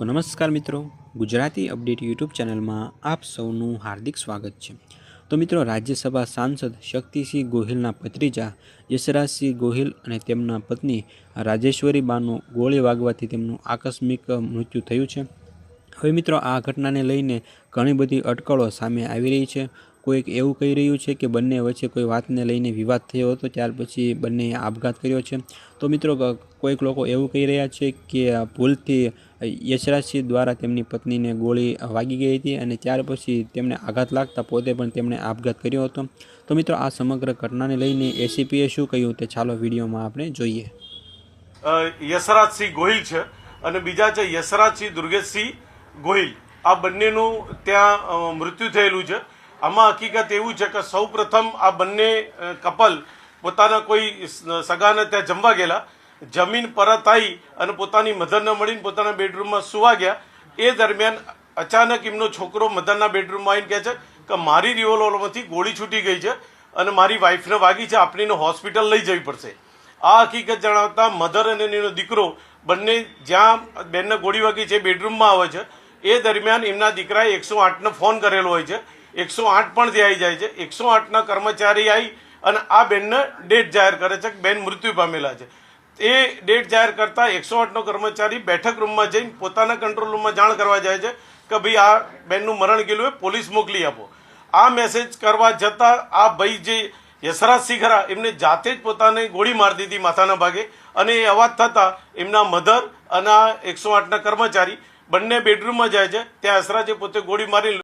તો નમસ્કાર મિત્રો. ગુજરાતી અપડેટ યુટ્યુબ ચેનલમાં આપ સૌનું હાર્દિક સ્વાગત છે. તો મિત્રો, રાજ્યસભા સાંસદ શક્તિસિંહ ગોહિલના ભત્રીજા યશરાજસિંહ ગોહિલ અને તેમના પત્ની રાજેશ્વરી બાનું ગોળી વાગવાથી તેમનું આકસ્મિક મૃત્યુ થયું છે. હવે મિત્રો, આ ઘટનાને લઈને ઘણી બધી અટકળો સામે આવી રહી છે. કોઈક એવું કહી રહ્યું છે કે બંને વચ્ચે કોઈ વાતને લઈને વિવાદ થયો હતો, ત્યાર પછી બંનેએ આપઘાત કર્યો છે. તો મિત્રો કોઈક લોકો એવું કહી રહ્યા છે કે ભૂલથી યશરાજસિંહ દ્વારા તેમની પત્નીને ગોળી વાગી ગઈ હતી અને ત્યાર પછી તેમને આઘાત લાગતા પોતે પણ તેમણે આપઘાત કર્યો હતો. તો મિત્રો, આ સમગ્ર ઘટનાને લઈને એસીપીએ શું કહ્યું તે ચાલો વિડીયોમાં આપણે જોઈએ. યશરાજસિંહ ગોહિલ છે અને બીજા છે યશરાજસિંહ દુર્ગેશસિંહ ગોહિલ. આ બંનેનું ત્યાં મૃત્યુ થયેલું છે. આમાં હકીકત એવું છે કે સૌ પ્રથમ આ બંને કપલ પોતાના કોઈ સગાને ત્યાં જમવા ગયેલા. જમીન પરત આવી અને પોતાની મધરને મળીને પોતાના બેડરૂમમાં સુવા ગયા. એ દરમિયાન અચાનક એમનો છોકરો મધરના બેડરૂમમાં આવીને કહે છે કે મારી રિવોલ્વરમાંથી ગોળી છૂટી ગઈ છે અને મારી વાઈફને વાગી છે, આપણીને હોસ્પિટલ લઈ જવી પડશે. આ હકીકત જણાવતા મધર અને એનો દીકરો બંને જ્યાં બેનને ગોળી વાગી છે, બેડરૂમમાં આવે છે, એ દરમિયાન એમના દીકરાએ એકસો આઠને ફોન કરેલો હોય છે. એકસો આઠ પણ ત્યાં આવી જાય છે, એકસો આઠના કર્મચારી આવી અને આ બેનને ડેટ જાહેર કરે છે કે બેન મૃત્યુ પામેલા છે. એ ડેટ જાહેર કરતા એકસો આઠનો કર્મચારી બેઠક રૂમમાં જઈને પોતાના કંટ્રોલ રૂમમાં જાણ કરવા જાય છે કે ભાઈ આ બેનનું મરણ ગયેલું હોય, પોલીસ મોકલી આપો. આ મેસેજ કરવા જતાં આ ભાઈ જે યશરાજ શિખરા, એમને જાતે જ પોતાને ગોળી મારી દીધી માથાના ભાગે અને એ અવાજ થતાં એમના મધર અને આ એકસો આઠના કર્મચારી બંને બેડરૂમમાં જાય છે. ત્યાં યશરાજે પોતે ગોળી મારી